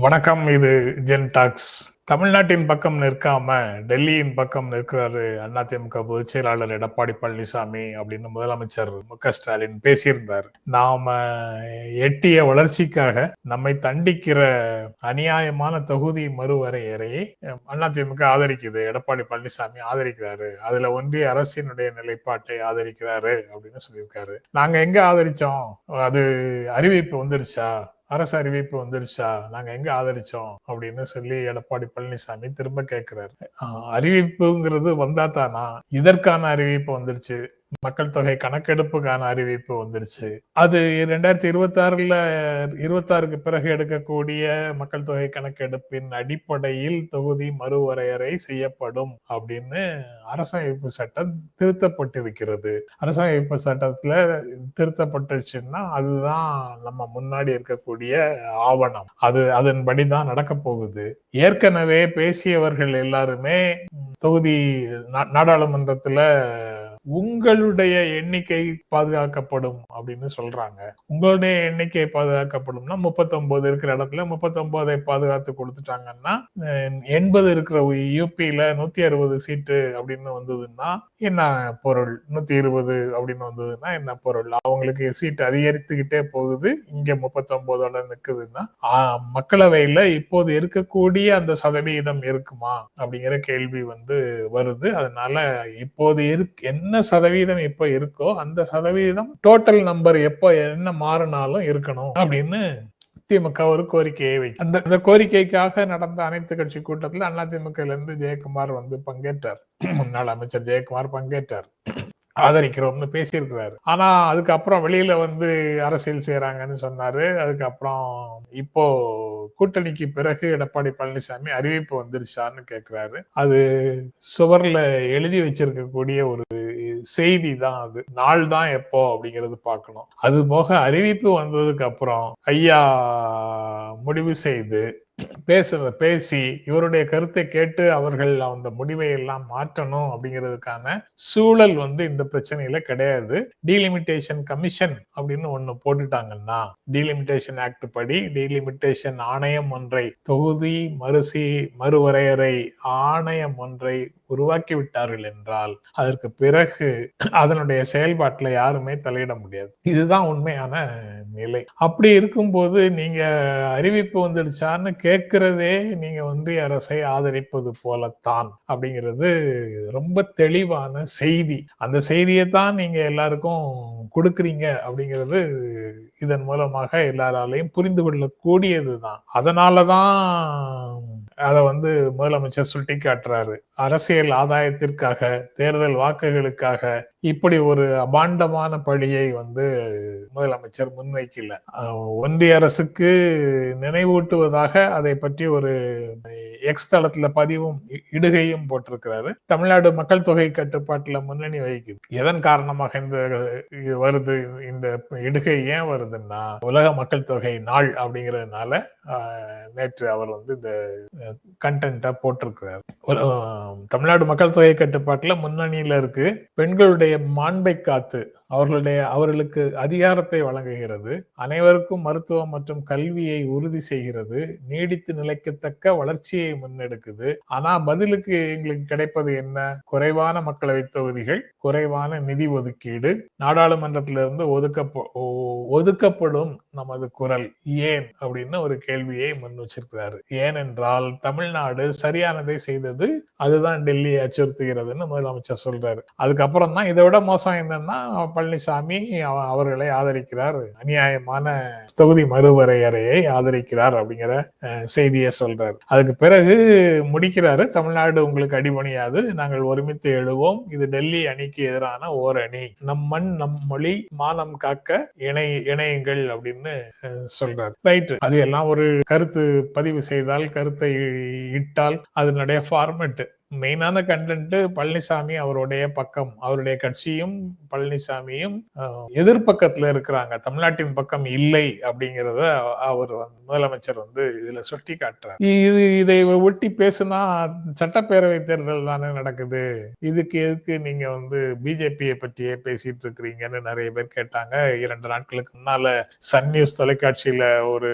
வணக்கம் இது gen tax தமிழ்நாட்டின் பக்கம் நிற்காம டெல்லியின் பக்கம் நிற்கிறாரு அதிமுக பொதுச் செயலாளர் எடப்பாடி பழனிசாமி அப்படின்னு முதலமைச்சர் மு க ஸ்டாலின் பேசியிருந்தார். நாம எட்டிய வளர்ச்சிக்காக நம்மை தண்டிக்கிற அநியாயமான தொகுதி மறுவரையறையை அதிமுக ஆதரிக்குது எடப்பாடி பழனிசாமி ஆதரிக்கிறாரு அதுல ஒன்றிய அரசினுடைய நிலைப்பாட்டை ஆதரிக்கிறாரு அப்படின்னு சொல்லியிருக்காரு. நாங்க எங்க ஆதரிச்சோம்? அது அறிவிப்பு வந்துருச்சா? அரசு அறிவிப்பு வந்துருச்சா? நாங்க எங்க ஆதரிச்சோம்? அப்படின்னு சொல்லி எடப்பாடி பழனிசாமி திரும்ப கேட்கிறாரு அறிவிப்புங்கிறது வந்தா தானா? இதற்கான அறிவிப்பு வந்துருச்சு. மக்கள் தொகை கணக்கெடுப்புக்கான அறிவிப்பு வந்துருச்சு. அது ரெண்டாயிரத்தி இருபத்தி ஆறுல பிறகு எடுக்கக்கூடிய மக்கள் தொகை கணக்கெடுப்பின் அடிப்படையில் தொகுதி மறுவரையறை செய்யப்படும் அப்படின்னு அரசமைப்பு சட்டம் திருத்தப்பட்டிருக்கிறது. அரசமைப்பு சட்டத்துல திருத்தப்பட்டுச்சுன்னா அதுதான் நம்ம முன்னாடி இருக்கக்கூடிய ஆவணம். அது அதன்படி தான் நடக்க போகுது. ஏற்கனவே பேசியவர்கள் எல்லாருமே தொகுதி நாடாளுமன்றத்துல உங்களுடைய எண்ணிக்கை பாதுகாக்கப்படும் அப்படின்னு சொல்றாங்க. உங்களுடைய எண்ணிக்கை பாதுகாக்கப்படும்னா முப்பத்தொன்பது இருக்கிற இடத்துல முப்பத்தொன்பதை பாதுகாத்து கொடுத்துட்டாங்கன்னா எண்பது இருக்கிற யூபியில நூத்தி அறுபது சீட்டு அப்படின்னு வந்ததுன்னா என்ன பொருள்? நூத்தி இருபது அப்படின்னு வந்ததுன்னா என்ன பொருள்? அவங்களுக்கு சீட்டு அதிகரித்துக்கிட்டே போகுது. இங்க முப்பத்தொன்பதோட நிக்குதுன்னா மக்களவையில இப்போது இருக்கக்கூடிய அந்த சதவீதம் இருக்குமா? அப்படிங்கிற கேள்வி வந்து வருது. அதனால இப்போது இருக்கு என்ன என்ன சதவீதம் இப்போ இருக்கோ அந்த சதவீதம் டோட்டல் நம்பர் எப்போ என்ன மாறினாலும் இருக்கணும் அப்படின்னு திமுக ஒரு கோரிக்கையை வைக்கும் அந்த அந்த கோரிக்கைக்காக நடந்த அனைத்து கட்சி கூட்டத்தில் அதிமுக இருந்து ஜெயக்குமார் வந்து பங்கேற்றார். முன்னாள் அமைச்சர் ஜெயக்குமார் பங்கேற்றார். ஆதரிக்கிறோம்னு பேசியிருக்கிறாரு. ஆனா அதுக்கப்புறம் வெளியில வந்து அரசியல் செய்யறாங்கன்னு சொன்னாரு. அதுக்கப்புறம் இப்போ கூட்டணிக்கு பிறகு எடப்பாடி பழனிசாமி அறிவிப்பு வந்துருச்சான்னு கேக்குறாரு. அது சுவர்ல எழுதி வச்சிருக்கக்கூடிய ஒரு செய்தி தான் அது. நாள் தான் எப்போ அப்படிங்கிறது பார்க்கணும். அது போக அறிவிப்பு வந்ததுக்கு அப்புறம் ஐயா முடிவு செய்து பேசுறத பேசி இவருடைய கருத்தை கேட்டு அவர்கள் அந்த முடிவை எல்லாம் மாற்றணும் அப்படிங்கிறதுக்கான சூழல் வந்து இந்த பிரச்சனையில கிடையாது. டீலிமிட்டேஷன் கமிஷன் அப்படின்னு ஒண்ணு போட்டுட்டாங்கன்னா டீலிமிட்டேஷன் ஆக்ட் படி டீலிமிட்டேஷன் ஆணையம் ஒன்றை தொகுதி மறுசி மறுவரையறை ஆணையம் ஒன்றை உருவாக்கி விட்டார்கள் என்றால் அதற்கு பிறகு அதனுடைய செயல்பாட்டில் யாருமே தலையிட முடியாது. இதுதான் உண்மையான நிலை. அப்படி இருக்கும்போது நீங்க அறிவிப்பு வந்துடுச்சான்னு கேட்கிறதே நீங்க ஒன்றிய அரசை ஆதரிப்பது போலத்தான் அப்படிங்கிறது ரொம்ப தெளிவான செய்தி. அந்த செய்தியை தான் நீங்க எல்லாருக்கும் கொடுக்குறீங்க அப்படிங்கிறது இதன் மூலமாக எல்லாராலையும் புரிந்து கொள்ளக்கூடியது தான் அதனாலதான் அதை வந்து முதலமைச்சர் சுட்டி காட்டுறாரு அரசியல் ஆதாயத்திற்காக தேர்தல் வாக்குகளுக்காக இப்படி ஒரு அபாண்டமான பழியை வந்து முதலமைச்சர் முன்வைக்கல. ஒன்றிய அரசுக்கு நினைவூட்டுவதாக அதை பற்றி ஒரு எக்ஸ் தளத்துல பதிவும் இடுகையும் போட்டிருக்கிறாரு. தமிழ்நாடு மக்கள் தொகை கட்டுப்பாட்டுல முன்னணி வகிக்குது. எதன் காரணமாக இந்த வருது? இந்த இடுகை ஏன் வருதுன்னா உலக மக்கள் தொகை நாள் அப்படிங்கிறதுனால நேற்று அவர் வந்து இந்த கண்டென்ட்டா போட்டிருக்கிறார். தமிழ்நாடு மக்கள் தொகை கட்டுப்பாட்டுல முன்னணியில இருக்கு. பெண்களுடைய மாண்பை காத்து அவர்களுடைய அவர்களுக்கு அதிகாரத்தை வழங்குகிறது. அனைவருக்கும் மருத்துவம் மற்றும் கல்வியை உறுதி செய்கிறது. நீடித்து நிலைக்கத்தக்க வளர்ச்சியை முன்னெடுக்குது. ஆனா பதிலுக்கு எங்களுக்கு கிடைப்பது என்ன? குறைவான மக்களவை தொகுதிகள் குறைவான நிதி ஒதுக்கீடு நாடாளுமன்றத்திலிருந்து ஒதுக்க ஒதுக்கப்படும் நமது குரல். ஏன்? அப்படின்னு ஒரு கேள்வியை முன் வச்சிருக்கிறாரு. ஏனென்றால் தமிழ்நாடு சரியானதை செய்தது அதுதான் டெல்லியை அச்சுறுத்துகிறதுன்னு முதலமைச்சர் சொல்றாரு. அதுக்கப்புறம் தான் இதை விட மோசம் என்னன்னா பழனிசாமி அவர்களை ஆதரிக்கிறார். அநியாயமான தொகுதி மறுவரையறையை ஆதரிக்கிறார் அப்படிங்கிற செய்தியை சொல்றாரு. அதுக்கு பிறகு முடிக்கிறாரு. தமிழ்நாடு உங்களுக்கு அடிபணியாது. நாங்கள் ஒருமித்து எழுவோம். இது டெல்லி அணிக்கு எதிரான ஓர் அணி நம் மண் நம் மொழி மானம் காக்க இணை இணையுங்கள் அப்படின்னு சொல்றாரு. ரைட் அது எல்லாம் ஒரு கருத்து பதிவு செய்தால் கருத்தை இட்டால் அதனுடைய ஃபார்மெட் மெயினான கண்டென்ட் பழனிசாமி அவருடைய பக்கம் அவருடைய கட்சியும் பழனிசாமியும் அஹ், எதிர்பக்கத்துல இருக்கிறாங்க. தமிழ்நாட்டின் பக்கம் இல்லை அப்படிங்கிறத அவர் முதலமைச்சர் வந்து இதுல சுட்டி காட்டுறார். இது இதை ஒட்டி பேசுனா சட்டப்பேரவை தேர்தல் தானே நடக்குது. இதுக்கு எதுக்கு நீங்க வந்து பிஜேபியை பற்றியே பேசிட்டு இருக்கிறீங்கன்னு நிறைய பேர் கேட்டாங்க. இரண்டு நாட்களுக்கு முன்னால சன் நியூஸ் தொலைக்காட்சியில ஒரு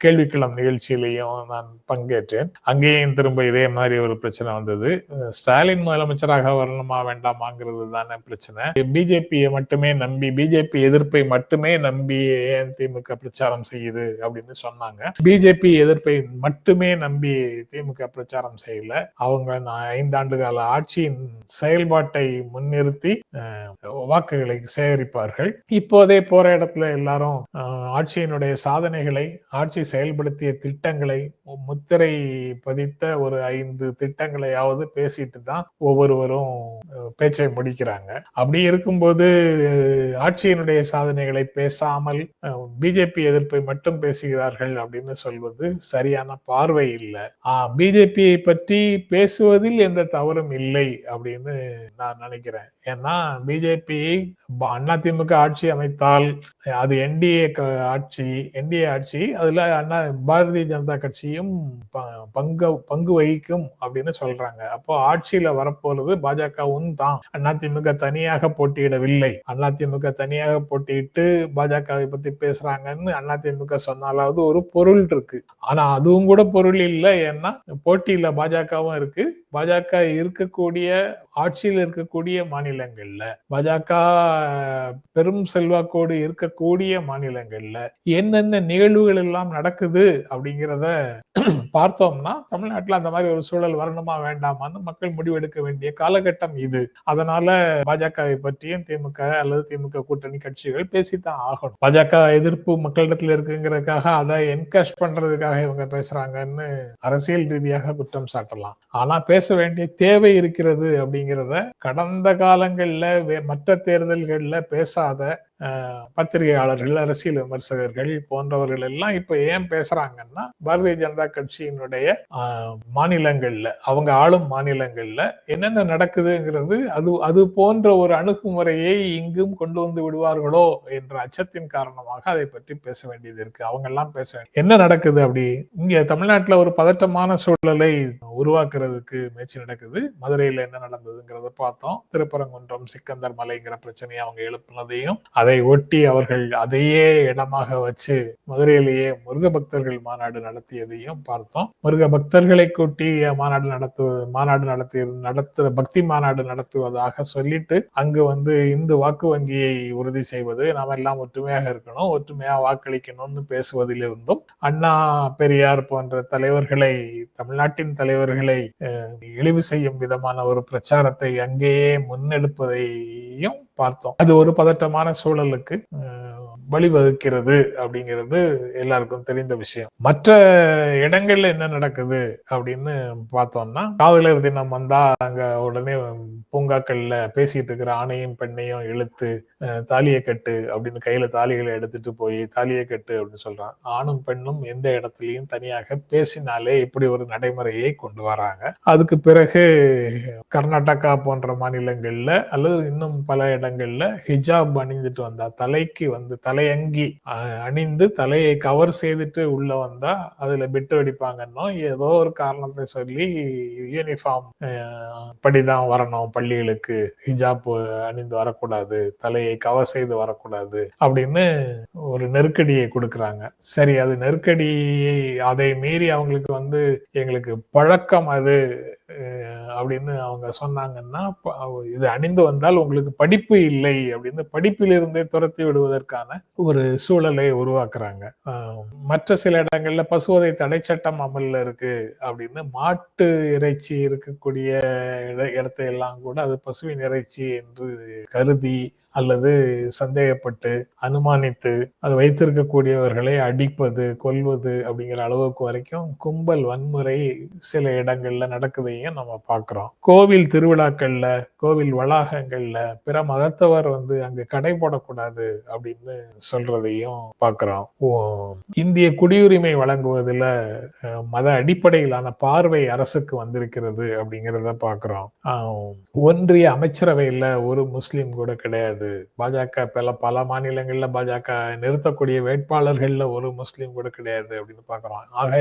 கேள்விக்கிழம் நிகழ்ச்சியிலையும் நான் பங்கேற்றேன். அங்கேயும் திரும்ப இதே மாதிரி ஒரு பிரச்சனை வந்தது ஸ்டாலின் முதலமைச்சராக வரணுமா வேண்டாமாங்கிறது தானே பிரச்சனை. பிஜேபியை மட்டுமே நம்பி பிஜேபி எதிர்ப்பை மட்டுமே நம்பி ஏன் திமுக பிரச்சாரம் செய்யுது அப்படின்னு சொன்னாங்க. பிஜேபி எதிர்ப்பை மட்டுமே நம்பி திமுக பிரச்சாரம் செய்யல. அவங்க ஐந்தாண்டு கால ஆட்சியின் செயல்பாட்டை முன்னிறுத்தி வாக்குகளை சேகரிப்பார்கள். இப்போதே போற இடத்துல எல்லாரும் ஆட்சியினுடைய சாதனைகளை ஆட்சி செயல்படுத்திய திட்டங்களை முத்திரை பதித்த ஒரு ஐந்து திட்டங்களை விஷயங்களையாவது பேசிட்டு தான் ஒவ்வொருவரும் பேச்சை முடிக்கிறாங்க. அப்படி இருக்கும்போது ஆட்சியினுடைய சாதனைகளை பேசாமல் பிஜேபி எதிர்ப்பை மட்டும் பேசுகிறார்கள் அப்படின்னு சொல்வது சரியான பார்வை இல்லை. பிஜேபியை பற்றி பேசுவதில் எந்த தவறும் இல்லை அப்படின்னு நான் நினைக்கிறேன். ஏன்னா பிஜேபி அதிமுக ஆட்சி அமைத்தால் அது என்டிஏ ஆட்சி என்டிஏ ஆட்சி அதுல அண்ணா பாரதிய ஜனதா கட்சியும் ப- பங்கு பங்கு வகிக்கும் அப்படின்னு சொல்றாங்க. அப்போ ஆட்சியில வரப்போறது பாஜகவும் தான் அதிமுக தனியாக போட்டியிடவில்லை. அதிமுக தனியாக போட்டியிட்டு பாஜகவை பத்தி பேசுறாங்கன்னு அதிமுக சொன்னாலாவது ஒரு பொருள் இருக்கு. ஆனா அதுவும் கூட பொருள் இல்லை. ஏன்னா போட்டியில பாஜகவும் இருக்கு. பாஜக இருக்கக்கூடிய ஆட்சியில் இருக்கக்கூடிய மாநிலங்கள்ல பாஜக பெரும் செல்வாக்கோடு இருக்கக்கூடிய மாநிலங்கள்ல என்னென்ன நிகழ்வுகள் எல்லாம் நடக்குது அப்படிங்கிறத பார்த்தோம்னா தமிழ்நாட்டுல அந்த மாதிரி ஒரு சூழல் வரணுமா வேண்டாமான்னு மக்கள் முடிவெடுக்க வேண்டிய காலகட்டம் இது. அதனால பாஜகவை பற்றியும் திமுக அல்லது திமுக கூட்டணி கட்சிகள் பேசித்தான் ஆகணும். பாஜக எதிர்ப்பு மக்களிடத்தில் இருக்குங்கிறதுக்காக அதை என்கரேஜ் பண்றதுக்காக இவங்க பேசுறாங்கன்னு அரசியல் ரீதியாக குற்றம் சாட்டலாம். ஆனா பேச வேண்டிய தேவை இருக்கிறது அப்படிங்கிறத கடந்த காலங்களில் மற்ற தேர்தல்களில் பேசாத பத்திரிகையாளர்கள் அரசியல் விமர்சகர்கள் போன்றவர்கள் எல்லாம் இப்ப ஏன் பேசுறாங்கன்னா பாரதிய ஜனதா கட்சியினுடைய மாநிலங்கள்ல அவங்க ஆளும் மாநிலங்கள்ல என்னென்ன நடக்குதுங்கிறது அது அது போன்ற ஒரு அணுகுமுறையை இங்கும் கொண்டு வந்து விடுவார்களோ என்ற அச்சத்தின் காரணமாக அதை பற்றி பேச வேண்டியது இருக்கு. அவங்க எல்லாம் பேச என்ன நடக்குது அப்படி? இங்க தமிழ்நாட்டுல ஒரு பதட்டமான சூழலை உருவாக்குறதுக்கு முயற்சி நடக்குது. மதுரையில என்ன நடந்ததுங்கிறத பார்த்தோம். திருப்பரங்குன்றம் சிக்கந்தர் மலைங்கிற பிரச்சனையை அவங்க எழுப்புனதையும் அதை ஒட்டி அவர்கள் அதையே இடமாக வச்சு மதுரையிலேயே முருக பக்தர்கள் மாநாடு நடத்தியதையும் பார்த்தோம். முருக பக்தர்களை கூட்டி மாநாடு நடத்து மாநாடு நடத்தி நடத்துற பக்தி மாநாடு நடத்துவதாக சொல்லிட்டு அங்கு வந்து இந்து வாக்கு வங்கியை உறுதி செய்வது நாம் எல்லாம் ஒற்றுமையாக இருக்கணும் ஒற்றுமையா வாக்களிக்கணும்னு பேசுவதிலிருந்தும் அண்ணா பெரியார் போன்ற தலைவர்களை தமிழ்நாட்டின் தலைவர்களை இழிவு செய்யும் விதமான ஒரு பிரச்சாரத்தை அங்கேயே முன்னெடுப்பதையும் பார்த்தோம். அது ஒரு பதட்டமான சூழலுக்கு வழிவகுக்கிறது அப்படிங்கிறது எல்லாருக்கும் தெரிந்த விஷயம். மற்ற இடங்கள்ல என்ன நடக்குது அப்படின்னு பார்த்தோம்னா காதலர் தினம் வந்தா அங்க உடனே பூங்காக்கள்ல பேசிட்டு இருக்கிற ஆணையும் பெண்ணையும் இழுத்து தாலியை கட்டு அப்படின்னு கையில தாலிகளை எடுத்துட்டு போய் தாலியை கட்டு அப்படின்னு சொல்றான் ஆணும் பெண்ணும் எந்த இடத்துலயும் தனியாக பேசினாலே இப்படி ஒரு நடைமுறையை கொண்டு வராங்க. அதுக்கு பிறகு கர்நாடகா போன்ற மாநிலங்கள்ல அல்லது இன்னும் பல இடங்கள்ல ஹிஜாப் அணிந்துட்டு வந்தா தலைக்கு வந்து தலையங்கி அணிந்து தலையை கவர் செய்துட்டு உள்ள வந்தா அதுல பிட்டு அடிப்பாங்கன்னோ ஏதோ ஒரு காரணத்தை சொல்லி யூனிஃபார்ம் படிதான் வரணும் பள்ளிகளுக்கு ஹிஜாப் அணிந்து வரக்கூடாது தலையை கவர் செய்து வரக்கூடாது அப்படின்னு ஒரு நெருக்கடியை கொடுக்குறாங்க. சரி அது நெருக்கடியை அதை மீறி அவங்களுக்கு வந்து எங்களுக்கு பழக்கம் அது அப்படின்னு அவங்க சொன்னாங்கன்னா இது அணிந்து வந்தால் உங்களுக்கு படிப்பு இல்லை அப்படின்னு படிப்பிலிருந்தே துரத்தி விடுவதற்கான ஒரு சூழலை உருவாக்குறாங்க. மற்ற சில இடங்கள்ல பசுவதை தடை சட்டம் அமல்ல இருக்கு அப்படின்னு மாட்டு இறைச்சி இருக்கக்கூடிய இட- இடத்தை எல்லாம் கூட அது பசுவின் இறைச்சி என்று கருதி அல்லது சந்தேகப்பட்டு அனுமானித்து அது வைத்திருக்கக்கூடியவர்களை அடிப்பது கொல்வது அப்படிங்கிற அளவுக்கு வரைக்கும் கும்பல் வன்முறை சில இடங்கள்ல நடக்குதையும் நம்ம பார்க்குறோம் கோவில் திருவிழாக்கள்ல கோவில் வளாகங்கள்ல பிற மதத்தவர் வந்து அங்கு கடை போடக்கூடாது அப்படின்னு சொல்றதையும் பார்க்குறோம் இந்திய குடியுரிமை வழங்குவதில் மத அடிப்படையிலான பார்வை அரசுக்கு வந்திருக்கிறது அப்படிங்கிறத பார்க்குறோம் ஒன்றிய அமைச்சரவையில் ஒரு முஸ்லீம் கூட கிடையாது. பாஜக பல பல மாநிலங்களில் பாஜக நிறுத்தக்கூடிய வேட்பாளர்கள்ல ஒரு முஸ்லீம் கூட கிடையாது அப்படின்னு பார்க்குறோம். ஆக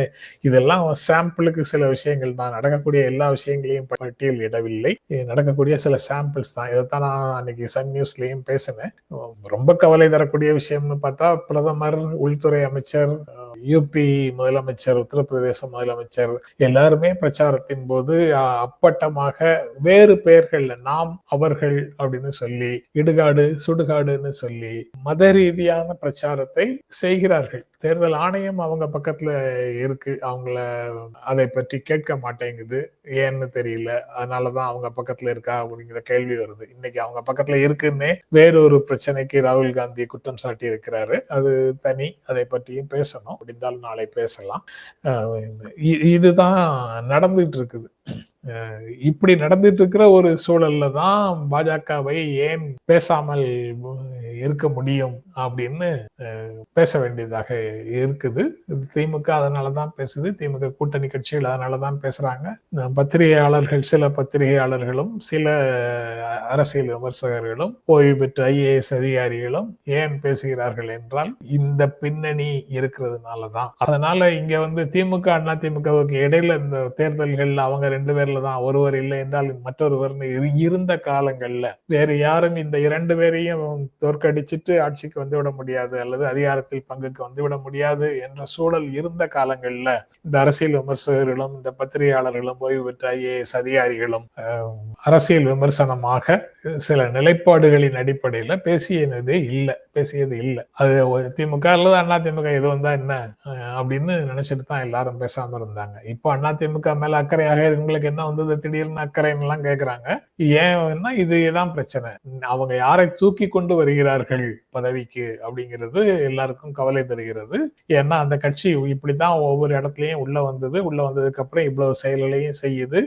இதெல்லாம் சாம்பிளுக்கு சில விஷயங்கள் தான். நடக்கக்கூடிய எல்லா விஷயங்களையும் பட்டியல் இடவில்லை. நடக்கக்கூடிய சில சாம்பிள்ஸ் தான். இதைத்தான் நான் அன்னைக்கு சன் நியூஸ்லையும் பேசினேன். ரொம்ப கவலை தரக்கூடிய விஷயம்னு பார்த்தா பிரதமர் உள்துறை அமைச்சர் யூபி முதலமைச்சர் உத்தரப்பிரதேச முதலமைச்சர் எல்லாருமே பிரச்சாரத்தின் போது அப்பட்டமாக வேறு பெயர்கள்ல நாம் அவர்கள் அப்படின்னு சொல்லி இடுகாடு சுடுகாடுன்னு சொல்லி மத ரீதியான பிரச்சாரத்தை செய்கிறார்கள். தேர்தல் ஆணையம் அவங்க பக்கத்துல இருக்கு. அவங்கள அதை பற்றி கேட்க மாட்டேங்குது. ஏன்னு தெரியல. அதனாலதான் அவங்க பக்கத்துல இருக்கா அப்படிங்கிற கேள்வி வருது. இன்னைக்கு அவங்க பக்கத்துல இருக்குன்னே வேறொரு பிரச்சனைக்கு ராகுல் காந்தி குற்றம் சாட்டி இருக்கிறாரு. அது தனி. அதை பற்றியும் பேசணும். முடிந்தால் நாளை பேசலாம். இதுதான் நடந்துட்டு இருக்குது. இப்படி நடந்துட்டு இருக்கிற ஒரு சூழல்ல தான் பாஜகவை ஏன் பேசாமல் இருக்க முடியும் அப்படின்னு பேச வேண்டியதாக இருக்குது. திமுக அதனாலதான் பேசுது. திமுக கூட்டணி கட்சிகள் அதனாலதான் பேசுறாங்க. பத்திரிகையாளர்கள் சில பத்திரிகையாளர்களும் சில அரசியல் விமர்சகர்களும் ஓய்வு பெற்ற ஐஏஎஸ் அதிகாரிகளும் ஏன் பேசுகிறார்கள் என்றால் இந்த பின்னணி இருக்கிறதுனாலதான். அதனால இங்க வந்து திமுக அண்ணா திமுகவுக்கு இடையில இந்த தேர்தல்கள் அவங்க ரெண்டு பேர்ல தான். ஒருவர் இல்லை என்றால் மற்றொருவர் இருந்த காலங்கள்ல. வேறு யாரும் இந்த இரண்டு பேரையும் தோற்கடிச்சிட்டு ஆட்சிக்கு வந்துவிட முடியாது அல்லது அதிகாரத்தில் பங்குக்கு வந்துவிட முடியாது என்ற சூழல் இருந்த காலங்கள்ல இந்த அரசியல் விமர்சகர்களும் இந்த பத்திரிகையாளர்களும் ஓய்வு பெற்ற ஐஏஎஸ் அதிகாரிகளும் அரசியல் விமர்சனமாக சில நிலைப்பாடுகளின் அடிப்படையில பேசியதே இல்லை பேசியது இல்லை. அது திமுக அல்லது அண்ணா திமுக எது வந்தா என்ன அப்படின்னு நினைச்சிட்டு தான் எல்லாரும் பேசாம இருந்தாங்க. இப்போ அண்ணா திமுக மேல அக்கறையாக உங்களுக்கு என்ன வந்தது திடீர்னு அக்கறைன்னு எல்லாம் கேக்குறாங்க. ஏன்னா இதுதான் பிரச்சனை. அவங்க யாரை தூக்கி கொண்டு வருகிறார்கள் பதவிக்கு அப்படிங்கிறது எல்லாருக்கும் கவலை தருகிறது. ஏன்னா அந்த கட்சி இப்படிதான் ஒவ்வொரு இடத்துலயும் உள்ள வந்தது. உள்ள வந்ததுக்கு அப்புறம் இவ்வளவு செயல்களையும் செய்யுது.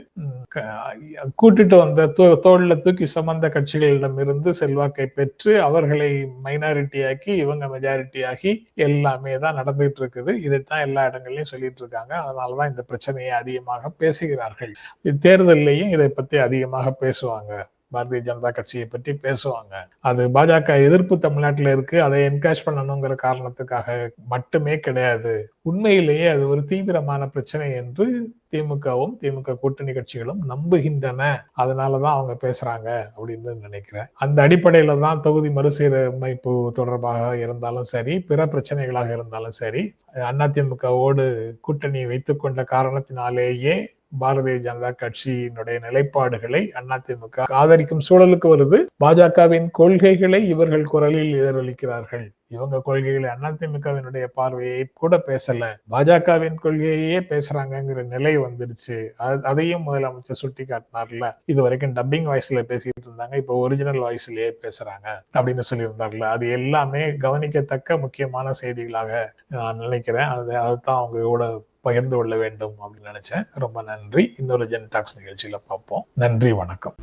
கூட்டிட்டு வந்த தோல்ல தூக்கி சுமந்த கட்சிகளிடம் இருந்து செல்வாக்கை பெற்று அவர்களை மைனாரிட்டி ஆக்கி இவங்க மெஜாரிட்டி ஆகி எல்லாமே தான் நடந்துட்டு இருக்குது. இதைத்தான் எல்லா இடங்கள்லயும் சொல்லிட்டு இருக்காங்க. அதனாலதான் இந்த பிரச்சனையை அதிகமாக பேசுகிறார்கள். தேர்தலையும் இதை பத்தி அதிகமாக பேசுவாங்க. பாரதிய ஜனதா கட்சியை பற்றி பேசுவாங்க. அது பாஜக எதிர்ப்பு தமிழ்நாட்டில் இருக்கு. அதை என்கேஷ் பண்ணணுங்கிற காரணத்துக்காக மட்டுமே கிடையாது. உண்மையிலேயே அது ஒரு தீவிரமான பிரச்சனை என்று திமுகவும் திமுக கூட்டணி கட்சிகளும் நம்புகின்றன. அதனாலதான் அவங்க பேசுறாங்க அப்படின்னு நினைக்கிறேன். அந்த அடிப்படையில தான் தொகுதி மறுசீரமைப்பு தொடர்பாக இருந்தாலும் சரி பிற பிரச்சனைகளாக இருந்தாலும் சரி அதிமுகவோடு கூட்டணி வைத்துக்கொண்ட காரணத்தினாலேயே பாரதிய ஜனதா கட்சியினுடைய நிலைப்பாடுகளை அதிமுக ஆதரிக்கும் சூழலுக்கு வருது. பாஜகவின் கொள்கைகளை இவர்கள் குரலில் எதிரொலிக்கிறார்கள். இவங்க கொள்கைகளை அதிமுகவினுடைய பார்வையை கூட பேசல. பாஜகவின் கொள்கையே பேசுறாங்கிற நிலை வந்துடுச்சு. அதையும் முதலமைச்சர் சுட்டி காட்டினார்ல இது வரைக்கும் டப்பிங் வாய்ஸ்ல பேசிட்டு இருந்தாங்க. இப்போ ஒரிஜினல் வாய்ஸ்லயே பேசுறாங்க அப்படின்னு சொல்லியிருந்தார்ல. அது எல்லாமே கவனிக்கத்தக்க முக்கியமான செய்திகளாக நான் நினைக்கிறேன். அது அதுதான் அவங்க கூட பகிர்ந்து கொள்ள வேண்டும் அப்படின்னு நினைச்சேன். ரொம்ப நன்றி. இன்னொரு ஜென் டாக்ஸ் நிகழ்ச்சியில பார்ப்போம். நன்றி வணக்கம்.